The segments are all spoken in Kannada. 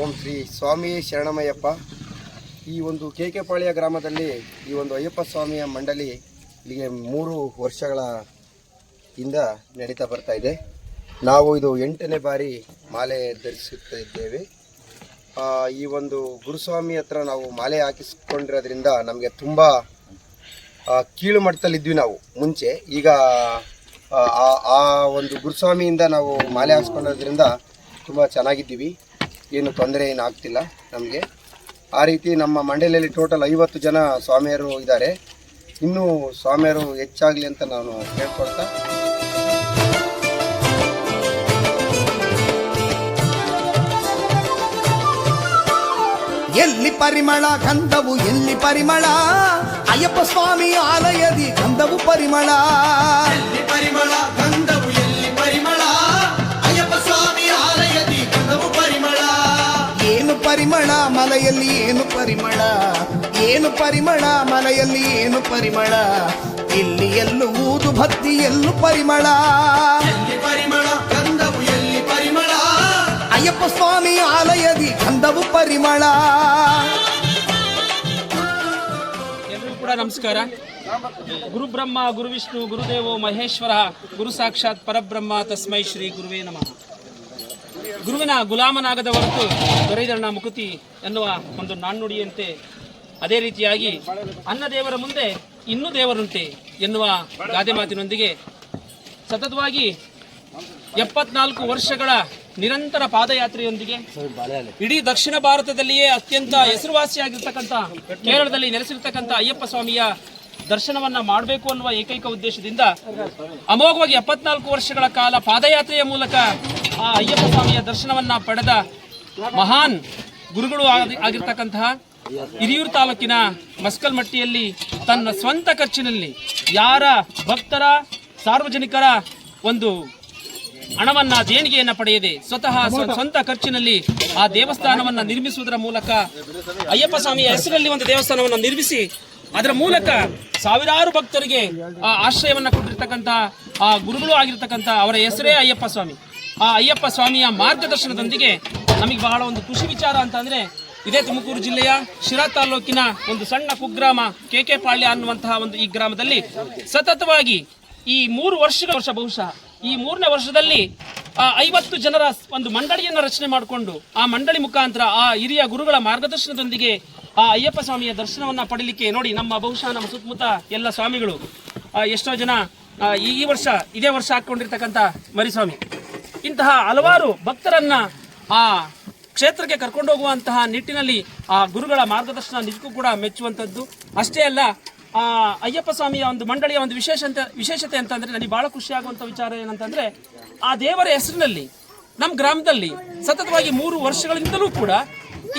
ಓಂ ಶ್ರೀ ಸ್ವಾಮಿ ಶರಣಮಯ್ಯಪ್ಪ. ಈ ಒಂದು ಕೇಕೆಪಾಳ್ಯ ಗ್ರಾಮದಲ್ಲಿ ಈ ಒಂದು ಅಯ್ಯಪ್ಪ ಸ್ವಾಮಿಯ ಮಂಡಳಿ ಇಲ್ಲಿಗೆ ಮೂರು ವರ್ಷಗಳ ಇಂದ ನಡೀತಾ ಬರ್ತಾ ಇದೆ. ನಾವು ಇದು ಎಂಟನೇ ಬಾರಿ ಮಾಲೆ ಧರಿಸುತ್ತಾ ಇದ್ದೇವೆ. ಈ ಒಂದು ಗುರುಸ್ವಾಮಿ ಹತ್ರ ನಾವು ಮಾಲೆ ಹಾಕಿಸ್ಕೊಂಡಿರೋದ್ರಿಂದ ನಮಗೆ ತುಂಬ ಕೀಳು ಮಟ್ಟದಲ್ಲಿದ್ವಿ ನಾವು ಮುಂಚೆ. ಈಗ ಆ ಒಂದು ಗುರುಸ್ವಾಮಿಯಿಂದ ನಾವು ಮಾಲೆ ಹಾಕಿಸ್ಕೊಂಡಿರೋದ್ರಿಂದ ತುಂಬ ಚೆನ್ನಾಗಿದ್ದೀವಿ. ಏನು ತೊಂದರೆ ಏನು ಆಗ್ತಿಲ್ಲ ನಮಗೆ. ಆ ರೀತಿ ನಮ್ಮ ಮಂಡಳಿಯಲ್ಲಿ ಟೋಟಲ್ ಐವತ್ತು ಜನ ಸ್ವಾಮಿಯರು ಇದ್ದಾರೆ. ಇನ್ನೂ ಸ್ವಾಮಿಯರು ಹೆಚ್ಚಾಗಲಿ ಅಂತ ನಾನು ಕೇಳ್ಕೊಳ್ತಾ ಎಲ್ಲಿ ಪರಿಮಳ ಗಂಧವು ಎಲ್ಲಿ ಪರಿಮಳ? ಅಯ್ಯಪ್ಪ ಸ್ವಾಮಿ ಆಲಯದಿ ಗಂಧವು ಪರಿಮಳ. ಎಲ್ಲಿ ಪರಿಮಳ? ಪರಿಮಳ ಮಲೆಯಲ್ಲಿ ಏನು ಪರಿಮಳ? ಏನು ಪರಿಮಳ ಮಲೆಯಲ್ಲಿ ಏನು ಪರಿಮಳ? ಇಲ್ಲಿ ಎಲ್ಲೂ ಊದು ಭಕ್ತಿ ಎಲ್ಲೂ ಪರಿಮಳ. ಪರಿಮಳ? ಗಂಧವು ಎಲ್ಲಿ ಪರಿಮಳ? ಅಯ್ಯಪ್ಪ ಸ್ವಾಮಿ ಆಲಯದಿ ಗಂಧವು ಪರಿಮಳ. ಎಲ್ಲರೂ ಕೂಡ ನಮಸ್ಕಾರ. ಗುರು ಬ್ರಹ್ಮ ಗುರು ವಿಷ್ಣು ಗುರುದೇವೋ ಮಹೇಶ್ವರ ಗುರು ಸಾಕ್ಷಾತ್ ಪರಬ್ರಹ್ಮ ತಸ್ಮೈ ಶ್ರೀ ಗುರುವೇ ನಮಃ. ಗುರುವಿನ ಗುಲಾಮನಾಗದ ಹೊರತು ದೊರೆಯದರಣ ಮುಕುತಿ ಎನ್ನುವ ಒಂದು ನಾಣ್ಣುಡಿಯಂತೆ ಅದೇ ರೀತಿಯಾಗಿ ಅನ್ನ ದೇವರ ಮುಂದೆ ಇನ್ನೂ ದೇವರುಂಟೆ ಎನ್ನುವ ಗಾದೆ ಮಾತಿನೊಂದಿಗೆ ಸತತವಾಗಿ ಎಪ್ಪತ್ನಾಲ್ಕು ವರ್ಷಗಳ ನಿರಂತರ ಪಾದಯಾತ್ರೆಯೊಂದಿಗೆ ಇಡೀ ದಕ್ಷಿಣ ಭಾರತದಲ್ಲಿಯೇ ಅತ್ಯಂತ ಹೆಸರುವಾಸಿಯಾಗಿರ್ತಕ್ಕಂಥ ಕೇರಳದಲ್ಲಿ ನೆಲೆಸಿರ್ತಕ್ಕಂಥ ಅಯ್ಯಪ್ಪ ಸ್ವಾಮಿಯ ದರ್ಶನವನ್ನ ಮಾಡಬೇಕು ಅನ್ನುವ ಏಕೈಕ ಉದ್ದೇಶದಿಂದ ಅಮೋಘವಾಗಿ ಎಪ್ಪತ್ನಾಲ್ಕು ವರ್ಷಗಳ ಕಾಲ ಪಾದಯಾತ್ರೆಯ ಮೂಲಕ ಆ ಅಯ್ಯಪ್ಪ ಸ್ವಾಮಿಯ ದರ್ಶನವನ್ನ ಪಡೆದ ಮಹಾನ್ ಗುರುಗಳು ಆಗಿ- ಆಗಿರ್ತಕ್ಕಂತಹ ಹಿರಿಯೂರು ತಾಲೂಕಿನ ಮಸ್ಕಲ್ಮಟ್ಟಿಯಲ್ಲಿ ತನ್ನ ಸ್ವಂತ ಖರ್ಚಿನಲ್ಲಿ ಯಾರ ಭಕ್ತರ, ಸಾರ್ವಜನಿಕರ ಒಂದು ಹಣವನ್ನ ದೇಣಿಗೆಯನ್ನ ಪಡೆಯದೆ ಸ್ವತಃ ಸ್ವ- ಸ್ವಂತ ಖರ್ಚಿನಲ್ಲಿ ಆ ದೇವಸ್ಥಾನವನ್ನ ನಿರ್ಮಿಸುವುದರ ಮೂಲಕ ಅಯ್ಯಪ್ಪ ಸ್ವಾಮಿಯ ಹೆಸರಲ್ಲಿ ಒಂದು ದೇವಸ್ಥಾನವನ್ನು ನಿರ್ಮಿಸಿ ಅದರ ಮೂಲಕ ಸಾವಿರಾರು ಭಕ್ತರಿಗೆ ಆ ಆಶ್ರಯವನ್ನ ಕೊಟ್ಟಿರ್ತಕ್ಕಂಥ ಆ ಗುರುಗಳು ಆಗಿರ್ತಕ್ಕಂಥ ಅವರ ಹೆಸರೇ ಅಯ್ಯಪ್ಪ ಸ್ವಾಮಿ. ಆ ಅಯ್ಯಪ್ಪ ಸ್ವಾಮಿಯ ಮಾರ್ಗದರ್ಶನದೊಂದಿಗೆ ನಮಗೆ ಬಹಳ ಒಂದು ಖುಷಿ ವಿಚಾರ ಅಂತ ಅಂದ್ರೆ ಇದೇ ತುಮಕೂರು ಜಿಲ್ಲೆಯ ಶಿರಾ ತಾಲೂಕಿನ ಒಂದು ಸಣ್ಣ ಕುಗ್ರಾಮ ಕೆ ಕೆ ಪಾಳ್ಯ ಅನ್ನುವಂತಹ ಒಂದು ಈ ಗ್ರಾಮದಲ್ಲಿ ಸತತವಾಗಿ ಈ ಮೂರು ವರ್ಷಗಳ ವರ್ಷ ಬಹುಶಃ ಈ ಮೂರನೇ ವರ್ಷದಲ್ಲಿ, ಆ, ಐವತ್ತು ಜನರ ಒಂದು ಮಂಡಳಿಯನ್ನು ರಚನೆ ಮಾಡಿಕೊಂಡು ಆ ಮಂಡಳಿ ಮುಖಾಂತರ ಆ ಹಿರಿಯ ಗುರುಗಳ ಮಾರ್ಗದರ್ಶನದೊಂದಿಗೆ ಆ ಅಯ್ಯಪ್ಪ ಸ್ವಾಮಿಯ ದರ್ಶನವನ್ನ ಪಡೀಲಿಕ್ಕೆ ನೋಡಿ ನಮ್ಮ ಬಹುಶಃ ನಮ್ಮ ಸುತ್ತಮುತ್ತ ಎಲ್ಲ ಸ್ವಾಮಿಗಳು ಎಷ್ಟೋ ಜನ ಈ ವರ್ಷ ಇದೇ ವರ್ಷ ಹಾಕೊಂಡಿರ್ತಕ್ಕಂಥ ಮರಿಸ್ವಾಮಿ. ಇಂತಹ ಹಲವಾರು ಭಕ್ತರನ್ನ ಆ ಕ್ಷೇತ್ರಕ್ಕೆ ಕರ್ಕೊಂಡು ಹೋಗುವಂತಹ ನಿಟ್ಟಿನಲ್ಲಿ ಆ ಗುರುಗಳ ಮಾರ್ಗದರ್ಶನ ನಿಜಕ್ಕೂ ಕೂಡ ಮೆಚ್ಚುವಂಥದ್ದು. ಅಷ್ಟೇ ಅಲ್ಲ, ಆ ಅಯ್ಯಪ್ಪ ಸ್ವಾಮಿಯ ಒಂದು ಮಂಡಳಿಯ ಒಂದು ವಿಶೇಷತೆ ವಿಶೇಷತೆ ಅಂತಂದ್ರೆ ನನಗೆ ಬಹಳ ಖುಷಿ ಆಗುವಂತ ವಿಚಾರ ಏನಂತಂದ್ರೆ, ಆ ದೇವರ ಹೆಸರಿನಲ್ಲಿ, ನಮ್ಮ ಗ್ರಾಮದಲ್ಲಿ ಸತತವಾಗಿ ಮೂರು ವರ್ಷಗಳಿಂದಲೂ ಕೂಡ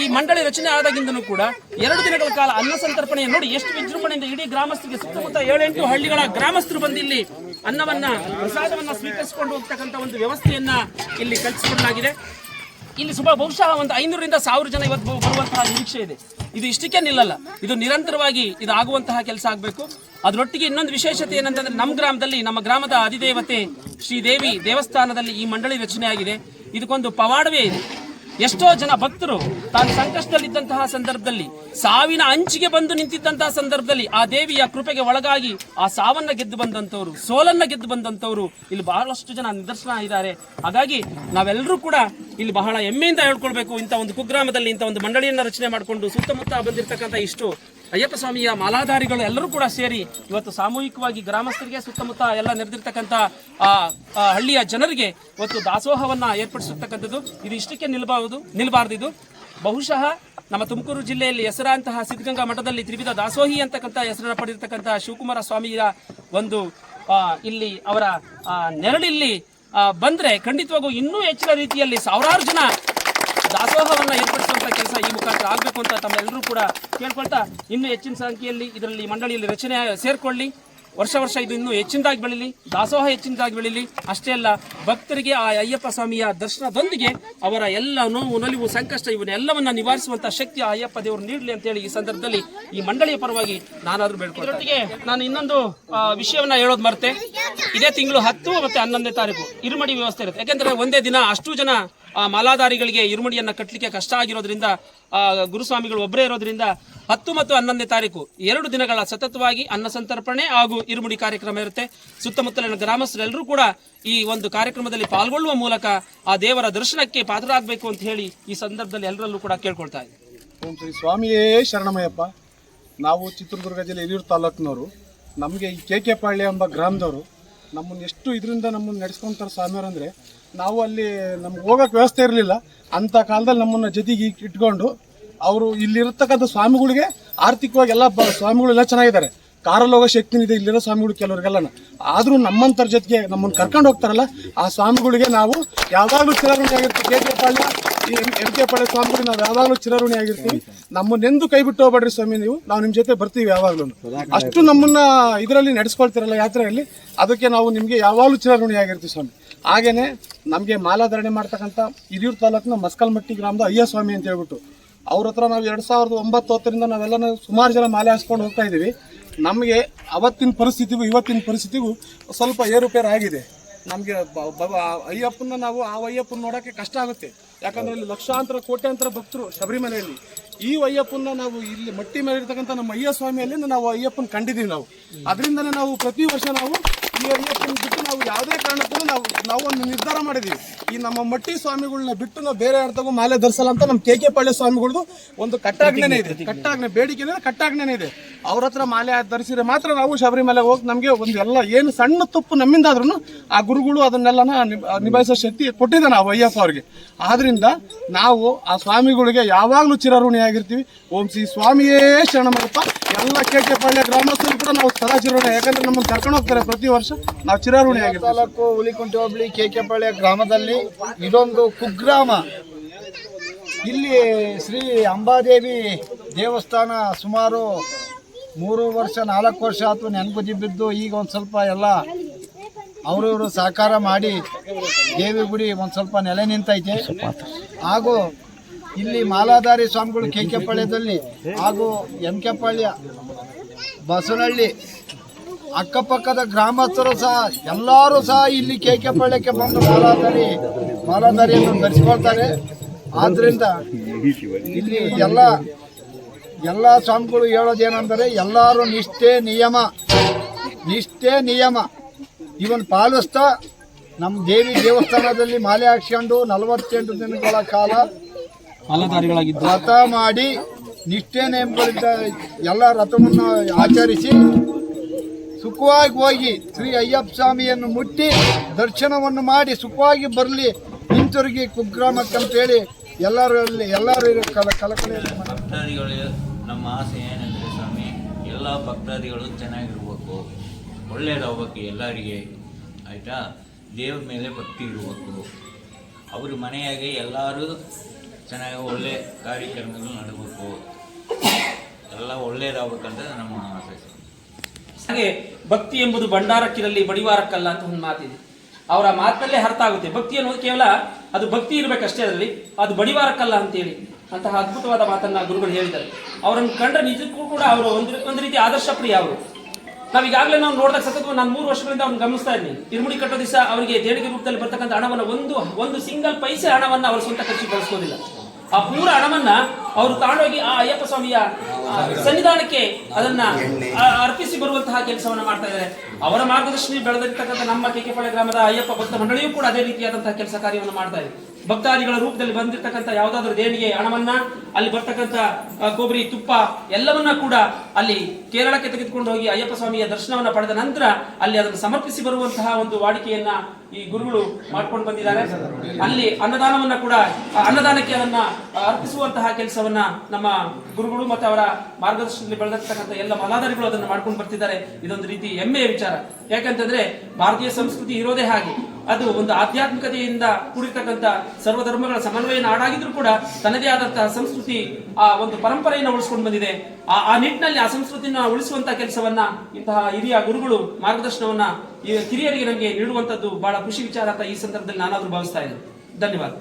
ಈ ಮಂಡಳಿ ರಚನೆ ಆದಾಗಿಂದನೂ ಕೂಡ ಎರಡು ದಿನಗಳ ಕಾಲ ಅನ್ನ ಸಂತರ್ಪಣೆ ನೋಡಿ ಎಷ್ಟು ವಿಜೃಂಭಣೆಯಿಂದ ಇಡೀ ಗ್ರಾಮಸ್ಥರಿಗೆ ಸುತ್ತಮುತ್ತ ಏಳೆಂಟು ಹಳ್ಳಿಗಳ ಗ್ರಾಮಸ್ಥರು ಬಂದು ಇಲ್ಲಿ ಅನ್ನವನ್ನ ಪ್ರಸಾದವನ್ನ ಸ್ವೀಕರಿಸಿಕೊಂಡು ಹೋಗ್ತಕ್ಕಂಥ ಒಂದು ವ್ಯವಸ್ಥೆಯನ್ನ ಇಲ್ಲಿ ಕಲ್ಪಿಸಿಕೊಡಲಾಗಿದೆ. ಇಲ್ಲಿ ಸುಮಾರು ಬಹುಶಃ ಒಂದು ಐನೂರಿಂದ ಸಾವಿರ ಜನ ಇವತ್ತು ಬರು- ಬರುವಂತಹ ನಿರೀಕ್ಷೆ ಇದೆ. ಇದು ಇಷ್ಟಕ್ಕೆ ನಿಲ್ಲಲ್ಲ ಇದು ನಿರಂತರವಾಗಿ ಇದು ಆಗುವಂತಹ ಕೆಲಸ ಆಗಬೇಕು. ಅದರೊಟ್ಟಿಗೆ ಇನ್ನೊಂದು ವಿಶೇಷತೆ ಏನಂತಂದ್ರೆ ನಮ್ಮ ಗ್ರಾಮದಲ್ಲಿ, ನಮ್ಮ ಗ್ರಾಮದ ಅಧಿದೇವತೆ ಶ್ರೀದೇವಿ ದೇವಸ್ಥಾನದಲ್ಲಿ ಈ ಮಂಡಳಿ ರಚನೆ ಇದಕ್ಕೊಂದು ಪವಾಡವೇ ಇದೆ. ಎಷ್ಟೋ ಜನ ಭಕ್ತರು ತಾನು ಸಂಕಷ್ಟದಲ್ಲಿದ್ದಂತಹ ಸಂದರ್ಭದಲ್ಲಿ ಸಾವಿನ ಅಂಚಿಗೆ ಬಂದು ನಿಂತಿದ್ದಂತಹ ಸಂದರ್ಭದಲ್ಲಿ ಆ ದೇವಿಯ ಕೃಪೆಗೆ ಒಳಗಾಗಿ ಆ ಸಾವನ್ನ ಗೆದ್ದು ಬಂದಂತವರು ಸೋಲನ್ನ ಗೆದ್ದು ಬಂದಂತವರು ಇಲ್ಲಿ ಬಹಳಷ್ಟು ಜನ ನಿದರ್ಶನ ಇದ್ದಾರೆ ಹಾಗಾಗಿ ನಾವೆಲ್ಲರೂ ಕೂಡ ಇಲ್ಲಿ ಬಹಳ ಹೆಮ್ಮೆಯಿಂದ ಹೇಳ್ಕೊಳ್ಬೇಕು ಇಂಥ ಒಂದು ಕುಗ್ರಾಮದಲ್ಲಿ ಇಂಥ ಒಂದು ಮಂಡಳಿಯನ್ನ ರಚನೆ ಮಾಡಿಕೊಂಡು ಸುತ್ತಮುತ್ತ ಬಂದಿರತಕ್ಕಂಥ ಇಷ್ಟು ಅಯ್ಯಪ್ಪ ಸ್ವಾಮಿಯ ಮಾಲಾಧಾರಿಗಳು ಎಲ್ಲರೂ ಕೂಡ ಸೇರಿ ಇವತ್ತು ಸಾಮೂಹಿಕವಾಗಿ ಗ್ರಾಮಸ್ಥರಿಗೆ ಸುತ್ತಮುತ್ತ ಎಲ್ಲ ನೆರೆದಿರ್ತಕ್ಕಂಥ ಹಳ್ಳಿಯ ಜನರಿಗೆ ಇವತ್ತು ದಾಸೋಹವನ್ನ ಏರ್ಪಡಿಸಿರ್ತಕ್ಕಂಥದ್ದು. ಇದು ಇಷ್ಟಕ್ಕೆ ನಿಲ್ಬಾರದು ನಿಲ್ಬಾರ್ದಿದು. ಬಹುಶಃ ನಮ್ಮ ತುಮಕೂರು ಜಿಲ್ಲೆಯಲ್ಲಿ ಹೆಸರಾಂತಹ ಸಿದ್ಧಗಂಗಾ ಮಠದಲ್ಲಿ ತ್ರಿವಿಧ ದಾಸೋಹಿ ಅಂತಕ್ಕಂಥ ಹೆಸರನ್ನು ಪಡೆದಿರ್ತಕ್ಕಂಥ ಶಿವಕುಮಾರ ಸ್ವಾಮಿಯ ಒಂದು ಇಲ್ಲಿ ಅವರ ನೆರಳಿಲ್ಲಿ ಬಂದ್ರೆ ಖಂಡಿತವಾಗೂ ಇನ್ನೂ ಹೆಚ್ಚಿನ ರೀತಿಯಲ್ಲಿ ಸಾವಿರಾರು ಜನ ದಾಸೋಹವನ್ನ ಏರ್ಪಡಿಸುವಂತ ಕೆಲಸ ಈ ಮುಖಾಂತರ ಆಗಬೇಕು ಅಂತ ತಮ್ಮೆಲ್ಲರೂ ಕೂಡ ಕೇಳ್ಕೊಳ್ತಾ ಇನ್ನೂ ಹೆಚ್ಚಿನ ಸಂಖ್ಯೆಯಲ್ಲಿ ಇದರಲ್ಲಿ ಮಂಡಳಿಯಲ್ಲಿ ರಚನೆ ಸೇರ್ಕೊಳ್ಳಿ. ವರ್ಷ ವರ್ಷ ಇದು ಇನ್ನೂ ಹೆಚ್ಚಿನದಾಗಿ ಬೆಳೀಲಿ, ದಾಸೋಹ ಹೆಚ್ಚಿನದಾಗಿ ಬೆಳೀಲಿ. ಅಷ್ಟೇ ಅಲ್ಲ, ಭಕ್ತರಿಗೆ ಆ ಅಯ್ಯಪ್ಪ ಸ್ವಾಮಿಯ ದರ್ಶನದೊಂದಿಗೆ ಅವರ ಎಲ್ಲ ನೋವು, ನಲಿವು, ಸಂಕಷ್ಟ ಇವನ್ನೆಲ್ಲವನ್ನ ನಿವಾರಿಸುವಂತ ಶಕ್ತಿ ಆ ಅಯ್ಯಪ್ಪ ದೇವರು ನೀಡಲಿ ಅಂತ ಹೇಳಿ ಈ ಸಂದರ್ಭದಲ್ಲಿ ಈ ಮಂಡಳಿಯ ಪರವಾಗಿ ನಾನಾದ್ರೂ ಬೇಡ್ಕೊಳ್ತೀನಿ ನಾನು ಇನ್ನೊಂದು ವಿಷಯವನ್ನ ಹೇಳೋದು ಮರ್ತೆ. ಇದೇ ತಿಂಗಳು ಹತ್ತು ಮತ್ತೆ ಹನ್ನೊಂದನೇ ತಾರೀಕು. ಇರುಮಡಿ ವ್ಯವಸ್ಥೆ ಇರುತ್ತೆ. ಯಾಕೆಂದ್ರೆ ಒಂದೇ ದಿನ ಅಷ್ಟು ಜನ ಮಾಲಾಧಾರಿಗಳಿಗೆ ಇರುಮಡಿಯನ್ನು ಕಟ್ಟಲಿಕ್ಕೆ ಕಷ್ಟ ಆಗಿರೋದ್ರಿಂದ, ಆ ಗುರುಸ್ವಾಮಿಗಳು ಒಬ್ಬರೇ ಇರೋದ್ರಿಂದ ಹತ್ತು ಮತ್ತು ಹನ್ನೊಂದನೇ ತಾರೀಕು ಎರಡು ದಿನಗಳ ಸತತವಾಗಿ ಅನ್ನ ಸಂತರ್ಪಣೆ ಹಾಗೂ ಇರುಮುಡಿ ಕಾರ್ಯಕ್ರಮ ಇರುತ್ತೆ. ಸುತ್ತಮುತ್ತಲಿನ ಗ್ರಾಮಸ್ಥರೆಲ್ಲರೂ ಕೂಡ ಈ ಒಂದು ಕಾರ್ಯಕ್ರಮದಲ್ಲಿ ಪಾಲ್ಗೊಳ್ಳುವ ಮೂಲಕ ಆ ದೇವರ ದರ್ಶನಕ್ಕೆ ಪಾತ್ರರಾಗಬೇಕು ಅಂತ ಹೇಳಿ ಈ ಸಂದರ್ಭದಲ್ಲಿ ಎಲ್ಲರಲ್ಲೂ ಕೂಡ ಕೇಳ್ಕೊಳ್ತಾ ಇದ್ದೀನಿ ಓಂ ಶ್ರೀ ಸ್ವಾಮಿಯೇ ಶರಣಮಯ್ಯಪ್ಪ. ನಾವು ಚಿತ್ರದುರ್ಗ ಜಿಲ್ಲೆ ಹಿರಿಯೂರು ತಾಲೂಕಿನವರು. ನಮಗೆ ಈ ಕೆ ಕೆ ಪಾಳ್ಯ ಎಂಬ ಗ್ರಾಮದವರು ನಮ್ಮನ್ನು ಎಷ್ಟು ಇದರಿಂದ ನಮ್ಮನ್ನು ನಡೆಸ್ಕೊಂತಾರೆ ಸ್ವಾಮಿಯವರು ಅಂದರೆ ನಾವು ಅಲ್ಲಿ ನಮ್ಗೆ ಹೋಗೋಕ್ಕೆ ವ್ಯವಸ್ಥೆ ಇರಲಿಲ್ಲ. ಅಂಥ ಕಾಲದಲ್ಲಿ ನಮ್ಮನ್ನು ಜೊತೆಗೆ ಇಟ್ಕೊಂಡು ಅವರು ಇಲ್ಲಿರತಕ್ಕಂಥ ಸ್ವಾಮಿಗಳಿಗೆ ಆರ್ಥಿಕವಾಗಿ ಎಲ್ಲ ಬ ಸ್ವಾಮಿಗಳೆಲ್ಲ ಚೆನ್ನಾಗಿದ್ದಾರೆ. ಕಾರಲ್ಲಿ ಶಕ್ತಿನಿದೆ ಇಲ್ಲಿರೋ ಸ್ವಾಮಿಗಳು ಕೆಲವರಿಗೆಲ್ಲ ಆದರೂ ನಮ್ಮಂಥರ ಜೊತೆಗೆ ನಮ್ಮನ್ನು ಕರ್ಕೊಂಡು ಹೋಗ್ತಾರಲ್ಲ, ಆ ಸ್ವಾಮಿಗಳಿಗೆ ನಾವು ಯಾವಾಗಲೂ ಚಿರಋಣಿ ಆಗಿರ್ತೀವಿ ಕೆ ಈ ಎಂ ಕೆ ಪಾಳೆ ಸ್ವಾಮಿಗಳಿಗೆ ನಾವು ಯಾವಾಗಲೂ ಚಿರಋಣಿ ಆಗಿರ್ತೀವಿ. ನಮ್ಮನ್ನೆಂದು ಕೈ ಬಿಟ್ಟು ಹೋಗ್ಬೇಡ್ರಿ ಸ್ವಾಮಿ ನೀವು. ನಾವು ನಿಮ್ಮ ಜೊತೆ ಬರ್ತೀವಿ ಯಾವಾಗಲೂ. ಅಷ್ಟು ನಮ್ಮನ್ನ ಇದರಲ್ಲಿ ನಡೆಸ್ಕೊಳ್ತಿರಲ್ಲ ಯಾತ್ರೆಯಲ್ಲಿ, ಅದಕ್ಕೆ ನಾವು ನಿಮಗೆ ಯಾವಾಗಲೂ ಚಿರಋಣಿ ಆಗಿರ್ತೀವಿ ಸ್ವಾಮಿ. ಹಾಗೇನೆ ನಮಗೆ ಮಾಲಾಧಾರಣೆ ಮಾಡ್ತಕ್ಕಂಥ ಹಿರಿಯೂರು ತಾಲೂಕಿನ ಮಸ್ಕಲ್ಮಟ್ಟಿ ಗ್ರಾಮದ ಅಯ್ಯ ಸ್ವಾಮಿ ಅಂತ ಹೇಳ್ಬಿಟ್ಟು, ಅವ್ರ ಹತ್ರ ನಾವು ಎರಡು ಸಾವಿರದ ಒಂಬತ್ತು ಹತ್ತರಿಂದ ನಾವೆಲ್ಲ ಸುಮಾರು ಜನ ಮಾಲೆ ಹಾಸ್ಕೊಂಡು ಹೋಗ್ತಾ ಇದ್ದೀವಿ. ನಮಗೆ ಅವತ್ತಿನ ಪರಿಸ್ಥಿತಿಗೂ, ಇವತ್ತಿನ ಪರಿಸ್ಥಿತಿಗೂ ಸ್ವಲ್ಪ ಏರುಪೇರು ಆಗಿದೆ ನಮಗೆ ಅಯ್ಯಪ್ಪನ ನಾವು, ಆ ಅಯ್ಯಪ್ಪನ ನೋಡೋಕ್ಕೆ ಕಷ್ಟ ಆಗುತ್ತೆ. ಯಾಕಂದ್ರೆ ಇಲ್ಲಿ ಲಕ್ಷಾಂತರ, ಕೋಟ್ಯಾಂತರ ಭಕ್ತರು ಶಬರಿಮಲೆಯಲ್ಲಿ. ಈ ಅಯ್ಯಪ್ಪನ ನಾವು ಇಲ್ಲಿ ಮಟ್ಟಿ ಮೇಲೆ ಇರ್ತಕ್ಕಂಥ ನಮ್ಮ ಅಯ್ಯ ಸ್ವಾಮಿಯಲ್ಲಿ ನಾವು ಅಯ್ಯಪ್ಪನ ಕಂಡಿದ್ದೀವಿ ನಾವು. ಅದರಿಂದನೇ ನಾವು ಪ್ರತಿ ವರ್ಷ ನಾವು ಈ ಅಯ್ಯಪ್ಪನ ಬಿಟ್ಟು ನಾವು ಯಾವುದೇ ಕಾರಣಕ್ಕೂ ನಾವು ನಾವು ಒಂದು ನಿರ್ಧಾರ ಮಾಡಿದ್ವಿ. ಈ ನಮ್ಮ ಮಟ್ಟಿ ಸ್ವಾಮಿಗಳನ್ನ ಬಿಟ್ಟು ನಾವು ಬೇರೆ ಯಾರ್ತಾಗೂ ಮಾಲೆ ಧರಿಸಲ್ಲ ಅಂತ ನಮ್ಮ ಕೆ ಕೆ ಪಾಳ್ಯ ಸ್ವಾಮಿಗಳದ್ದು ಒಂದು ಕಟ್ಟಾಜ್ಞೆನೇ ಇದೆ. ಕಟ್ಟಾಜ್ಞೆ ಬೇಡಿಕೆ ಕಟ್ಟಾಜ್ಞೆನೇ ಇದೆ. ಅವ್ರ ಹತ್ರ ಮಾಲೆ ಧರಿಸಿದ್ರೆ ಮಾತ್ರ ನಾವು ಶಬರಿಮಲೆ ಹೋಗಿ ನಮಗೆ ಒಂದು ಎಲ್ಲ ಏನು ಸಣ್ಣ ತಪ್ಪು ನಮ್ಮಿಂದಾದ್ರೂ ಆ ಗುರುಗಳು ಅದನ್ನೆಲ್ಲ ನಿಭ- ನಿಭಾಯಿಸೋ ಶಕ್ತಿ ಕೊಟ್ಟಿದ್ದಾನೆ ಆ ಅಯ್ಯಪ್ಪ ಅವ್ರಿಗೆ. ಆದ್ರಿಂದ ನಾವು ಆ ಸ್ವಾಮಿಗಳಿಗೆ ಯಾವಾಗಲೂ ಚಿರಋಣಿಯಾಗಿರ್ತೀವಿ ಓಂ ಶ್ರೀ ಸ್ವಾಮಿಯೇ ಶರಣಮಪ್ಪ ಎಲ್ಲ ಕೆ ಕೆ ಪಾಳ್ಯ ಗ್ರಾಮಸ್ಥರು ಕೂಡ ನಾವು ಸದಾ ಚಿರೋಣ ಯಾಕಂದ್ರೆ ನಮ್ಮನ್ನು ಕರ್ಕೊಂಡು ಹೋಗ್ತಾರೆ ಪ್ರತಿ ವರ್ಷ. ನಾವು ಚಿರಾರುಣಿ ತಾಲೂಕು ಹುಲಿಕುಂಟೆ ಹೋಬಳಿ ಕೆಕೆಪಾಳ್ಯ ಗ್ರಾಮದಲ್ಲಿ ಇದೊಂದು ಕುಗ್ರಾಮ. ಇಲ್ಲಿ ಶ್ರೀ ಅಂಬಾದೇವಿ ದೇವಸ್ಥಾನ ಸುಮಾರು ಮೂರು ವರ್ಷ ನಾಲ್ಕು ವರ್ಷ ಆತು ನೆನಪುಜಿ ಬಿದ್ದು ಈಗ ಒಂದು ಸ್ವಲ್ಪ ಎಲ್ಲ ಅವರವರು ಸಹಕಾರ ಮಾಡಿ ದೇವಿ ಗುಡಿ ಒಂದು ಸ್ವಲ್ಪ ನೆಲೆ ನಿಂತೈತೆ. ಹಾಗೂ ಇಲ್ಲಿ ಮಾಲಾಧಾರಿ ಸ್ವಾಮಿಗಳು ಕೆ ಕೆ ಪಾಳ್ಯದಲ್ಲಿ ಹಾಗೂ ಎಂ ಕೆ ಪಾಳ್ಯ ಬಸವನಹಳ್ಳಿ ಅಕ್ಕಪಕ್ಕದ ಗ್ರಾಮಸ್ಥರು ಸಹ ಎಲ್ಲರೂ ಸಹ ಇಲ್ಲಿ ಕೇಕೆ ಕೆ ಪಾಳ್ಯಕ್ಕೆ ಬಂದು ಮಾಲಾಧಾರಿ ಮಾಲಾಧಾರಿಯನ್ನು ಧರಿಸ್ಕೊಳ್ತಾರೆ ಆದ್ರಿಂದ ಇಲ್ಲಿ ಎಲ್ಲ ಎಲ್ಲ ಸ್ವಾಮಿಗಳು ಹೇಳೋದೇನೆಂದರೆ ಎಲ್ಲರೂ ನಿಷ್ಠೆ ನಿಯಮ ನಿಷ್ಠೆ ನಿಯಮ. ಇವನ್ ಪಾಲಿಸ್ತಾ ನಮ್ಮ ದೇವಿ ದೇವಸ್ಥಾನದಲ್ಲಿ ಮಾಲೆ ಹಾಕ್ಸ್ಕೊಂಡು ನಲವತ್ತೆಂಟು ದಿನಗಳ ಕಾಲ ವ್ರತ ಮಾಡಿ ನಿಷ್ಠೆ ನೇಮಗಳಿಂದ ಎಲ್ಲ ರಥವನ್ನು ಆಚರಿಸಿ ಸುಖವಾಗಿ ಹೋಗಿ ಶ್ರೀ ಅಯ್ಯಪ್ಪ ಸ್ವಾಮಿಯನ್ನು ಮುಟ್ಟಿ ದರ್ಶನವನ್ನು ಮಾಡಿ ಸುಖವಾಗಿ ಬರಲಿ ಹಿಂತಿರುಗಿ ಕುಗ್ರಾಮಕ್ಕಂತೇಳಿ ಎಲ್ಲರೂ ಅಲ್ಲಿ ಎಲ್ಲರೂ ಕಲ ಕಲಕಲೆ ಭಕ್ತಾದಿಗಳು, ನಮ್ಮ ಆಸೆ ಏನಂದರೆ ಸ್ವಾಮಿ, ಎಲ್ಲ ಭಕ್ತಾದಿಗಳು ಚೆನ್ನಾಗಿರ್ಬೇಕು. ಒಳ್ಳೇದಾಗಬೇಕು ಎಲ್ಲರಿಗೆ, ಆಯಿತಾ? ದೇವ್ರ ಮೇಲೆ ಭಕ್ತಿ ಇರಬೇಕು. ಅವ್ರ ಮನೆಯಾಗೆ ಎಲ್ಲರೂ ಚೆನ್ನಾಗಿ ಒಳ್ಳೆ ಕಾರ್ಯಕ್ರಮಗಳು ನಡಬೇಕು. ಎಲ್ಲ ಒಳ್ಳೇದಾಗಬೇಕಂತ ನಮ್ಮ ಆಸೆ. ಹಾಗೆ ಭಕ್ತಿ ಎಂಬುದು ಭಂಡಾರಕ್ಕಿರಲಿ ಬಡಿವಾರಕ್ಕಲ್ಲ ಅಂತ ಒಂದು ಮಾತಿದೆ. ಅವರ ಮಾತಲ್ಲೇ ಅರ್ಥ ಆಗುತ್ತೆ. ಭಕ್ತಿ ಅನ್ನೋದು ಕೇವಲ ಅದು ಭಕ್ತಿ ಇರಬೇಕಷ್ಟೇ ಅದರಲ್ಲಿ, ಅದು ಬಡಿವಾರಕ್ಕಲ್ಲ ಅಂತೇಳಿ ಅಂತಹ ಅದ್ಭುತವಾದ ಮಾತನ್ನ ಗುರುಗಳು ಹೇಳಿದ್ದಾರೆ. ಅವರನ್ನು ಕಂಡ್ರೆ ನಿಜಕ್ಕೂ ಕೂಡ ಅವರು ಒಂದು ಒಂದು ರೀತಿ ಆದರ್ಶ ಪ್ರಿಯ ಅವರು. ನಾವೀಗಾಗಲೇ ನಾವು ನೋಡಿದಾಗ ಸತತ ನಾನು ಮೂರು ವರ್ಷಗಳಿಂದ ಅವ್ನು ಗಮನಿಸ್ತಾ ಇದ್ದೀನಿ ತಿರುಮುಡಿ ಕಟ್ಟೋ ದಿವಸ ಅವರಿಗೆ ದೇಣಿಗೆ ರೂಪದಲ್ಲಿ ಬರ್ತಕ್ಕಂಥ ಹಣವನ್ನು ಒಂದು ಒಂದು ಸಿಂಗಲ್ ಪೈಸೆ ಹಣವನ್ನು ಅವರು ಸ್ವಂತ ಖರ್ಚಿಗೆ ಬಳಸ್ಕೋದಿಲ್ಲ. ಆ ಪೂರ ಹಣವನ್ನ ಅವರು ತಾಂಡೋಗಿ ಆ ಅಯ್ಯಪ್ಪ ಸ್ವಾಮಿಯ ಸನ್ನಿಧಾನಕ್ಕೆ ಅದನ್ನ ಅರ್ಪಿಸಿ ಬರುವಂತಹ ಕೆಲಸವನ್ನ ಮಾಡ್ತಾ ಇದ್ದಾರೆ. ಅವರ ಮಾರ್ಗದರ್ಶನ ಬೆಳೆದಿರ್ತಕ್ಕಂಥ ನಮ್ಮ ಕೆಕೆಪಾಳೆ ಗ್ರಾಮದ ಅಯ್ಯಪ್ಪ ಭಕ್ತ ಮಂಡಳಿಯೂ ಕೂಡ ಅದೇ ರೀತಿಯಾದಂತಹ ಕೆಲಸ ಕಾರ್ಯವನ್ನು ಮಾಡ್ತಾ ಇದೆ. ಭಕ್ತಾದಿಗಳ ರೂಪದಲ್ಲಿ ಬಂದಿರತಕ್ಕಂಥ ಯಾವುದಾದ್ರೂ ದೇಣಿಗೆ, ಹಣವನ್ನ ಅಲ್ಲಿ ಬರ್ತಕ್ಕಂಥ ಕೊಬ್ಬರಿ, ತುಪ್ಪ ಎಲ್ಲವನ್ನ ಕೂಡ ಅಲ್ಲಿ ಕೇರಳಕ್ಕೆ ತೆಗೆದುಕೊಂಡು ಹೋಗಿ ಅಯ್ಯಪ್ಪ ಸ್ವಾಮಿಯ ದರ್ಶನವನ್ನ ಪಡೆದ ನಂತರ ಅಲ್ಲಿ ಅದನ್ನು ಸಮರ್ಪಿಸಿ ಬರುವಂತಹ ಒಂದು ವಾಡಿಕೆಯನ್ನ ಈ ಗುರುಗಳು ಮಾಡ್ಕೊಂಡು ಬಂದಿದ್ದಾರೆ. ಅಲ್ಲಿ ಅನ್ನದಾನವನ್ನ ಕೂಡ ಅನ್ನದಾನಕ್ಕೆ ಅದನ್ನ ಅರ್ಪಿಸುವಂತಹ ಕೆಲಸವನ್ನ ನಮ್ಮ ಗುರುಗಳು ಮತ್ತು ಅವರ ಮಾರ್ಗದರ್ಶನದಲ್ಲಿ ಬೆಳೆದಿರ್ತಕ್ಕಂಥ ಎಲ್ಲ ಮಲಾಧಾರಿಗಳು ಅದನ್ನು ಮಾಡ್ಕೊಂಡು ಬರ್ತಿದ್ದಾರೆ. ಇದೊಂದು ರೀತಿ ಹೆಮ್ಮೆಯ ವಿಚಾರ. ಯಾಕಂತಂದ್ರೆ ಭಾರತೀಯ ಸಂಸ್ಕೃತಿ ಇರೋದೇ ಹಾಗೆ. ಅದು ಒಂದು ಆಧ್ಯಾತ್ಮಿಕತೆಯಿಂದ ಕೂಡಿರ್ತಕ್ಕಂಥ ಸರ್ವಧರ್ಮಗಳ ಸಮನ್ವಯ ನಾಡಾಗಿದ್ರು ಕೂಡ ತನ್ನದೇ ಆದಂತಹ ಸಂಸ್ಕೃತಿ ಆ ಒಂದು ಪರಂಪರೆಯನ್ನು ಉಳಿಸ್ಕೊಂಡು ಬಂದಿದೆ. ಆ ಆ ನಿಟ್ಟಿನಲ್ಲಿ ಆ ಸಂಸ್ಕೃತಿಯನ್ನು ಉಳಿಸುವಂತಹ ಕೆಲಸವನ್ನ ಇಂತಹ ಹಿರಿಯ ಗುರುಗಳು ಮಾರ್ಗದರ್ಶನವನ್ನ ಕಿರಿಯರಿಗೆ ನಮಗೆ ನೀಡುವಂತದ್ದು ಬಹಳ ಖುಷಿ ವಿಚಾರ ಅಂತ ಈ ಸಂದರ್ಭದಲ್ಲಿ ನಾನಾದ್ರೂ ಭಾವಿಸ್ತಾ ಇದ್ದೇನೆ. ಧನ್ಯವಾದ.